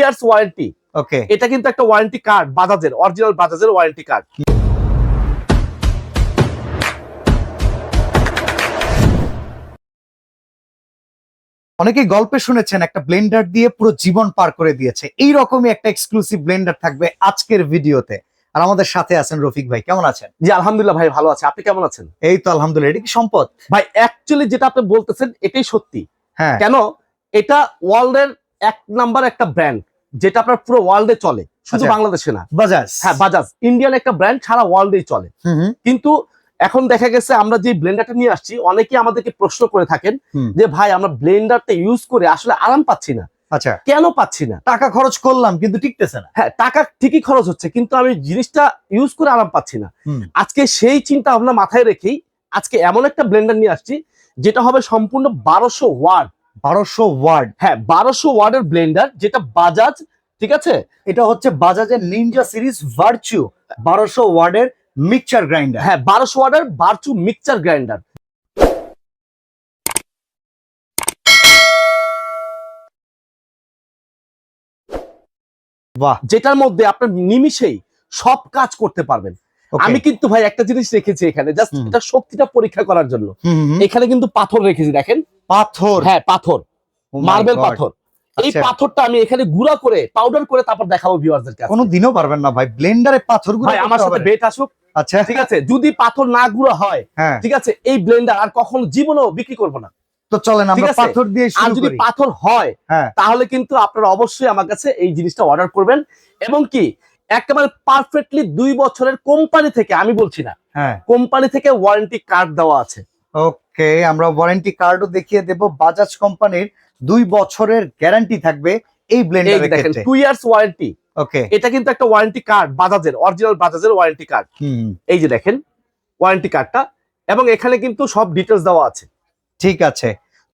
Years warranty ওকে এটা কিন্তু একটা ওয়ারেন্টি কার্ড বাজাজের অরিজিনাল বাজাজের ওয়ারেন্টি কার্ড অনেকেই গল্পে শুনেছেন একটা ব্লেন্ডার দিয়ে পুরো জীবন পার করে দিয়েছে। এই রকমই একটা এক্সক্লুসিভ ব্লেন্ডার থাকবে আজকের ভিডিওতে। আর আমাদের সাথে আছেন রফিক ভাই কেমন আছেন? জি আলহামদুলিল্লাহ ভাই ভালো আছে। আপনি কেমন আছেন? এই তো আলহামদুলিল্লাহ এটা কি সম্পদ? ভাই অ্যাকচুয়ালি যেটা আপনি বলতেছেন এটাই সত্যি। হ্যাঁ। কেন? এটা ওয়ার্ল্ডের এক নাম্বার একটা ব্র্যান্ড যেটা আপনার পুরো ওয়ার্ল্ডে চলে শুধু আচ্ছা। বাংলাদেশে না। বাজাজ। হ্যাঁ বাজাজ। ইন্ডিয়ান একটা ব্র্যান্ড সারা ওয়ার্ল্ডেই চলে। কিন্তু এখন দেখা গেছে আমরা যে ব্লেন্ডারটা নিয়ে আসছি অনেকে আমাদেরকে প্রশ্ন করে থাকেন যে ভাই আমরা ব্লেন্ডারটা ইউজ করে আসলে আরাম পাচ্ছি না। আচ্ছা। কেন পাচ্ছি না? টাকা খরচ করলাম কিন্তু টিকতেছে না। হ্যাঁ টাকা ঠিকই খরচ হচ্ছে কিন্তু আমি জিনিসটা ইউজ করে আরাম পাচ্ছি না। আজকে সেই চিন্তা ভাবনা মাথায় রেখেই আজকে এমন একটা ব্লেন্ডার নিয়ে আসছি যেটা হবে সম্পূর্ণ বারোশো ওয়ার্ড বারোশো ওয়ার্ড। হ্যাঁ বারোশো ওয়ার্ডের ব্লেন্ডার যেটা বাজাজ ঠিক আছে? এটা হচ্ছে বাজাজের নিনজা সিরিজ ভার্চু বারোশো ওয়ার্ডের মিক্সচার গ্রাইন্ডার হ্যাঁ বারোশো ওয়ার্ডের ভার্চু মিক্সচার গ্রাইন্ডার বাহ। যেটার মধ্যে আপনার নিমিষেই সব কাজ করতে পারবেন. আমি কিন্তু ভাই একটা জিনিস রেখেছি এখানে জাস্ট এটা শক্তিটা পরীক্ষা করার জন্য। এখানে কিন্তু পাথর রেখেছি দেখেন। পাথর? হ্যাঁ পাথর। Oh মার্বেল পাথর। এই আচ্ছা। পাথরটা আমি এখানে গুঁড়া করে পাউডার করে তারপর দেখাবো ভিউয়ারদের কাছে। কোনো দিনও পারবেন না ভাই ব্লেন্ডারে পাথর ভাই আমার সাথে বেট আসুক। আচ্ছা। ঠিক আছে যদি পাথর না গুঁড়া হয় হ্যাঁ। ঠিক আছে এই ব্লেন্ডার আর কখনো জীবনেও বিক্রি করব না। তো চলেন আমরা। পাথর দিয়ে আর শুরু যদি পাথর হয় হ্যাঁ। তাহলে কিন্তু আপনারা অবশ্যই আমার কাছে এই জিনিসটা অর্ডার করবেন। এবং কি একেবারে পারফেক্টলি দুই বছরের কোম্পানি থেকে আমি বলছি না হ্যাঁ। কোম্পানি থেকে ওয়ারেন্টি কার্ড দেওয়া আছে। ওকে আমরা ওয়ারেন্টি কার্ডও দেখিয়ে দেব। বাজাজ কোম্পানির দুই বছরের গ্যারান্টি থাকবে এই ব্লেন্ডারের দেখেন ক্ষেত্রে। টু ইয়ার্স ওয়ারেন্টি ওকে এটা কিন্তু একটা ওয়ারেন্টি কার্ড বাজাজের অরিজিনাল বাজাজের ওয়ারেন্টি কার্ড হুম। এই যে দেখেন ওয়ারেন্টি কার্ডটা এবং এখানে কিন্তু সব ডিটেলস দেওয়া আছে। ঠিক আছে।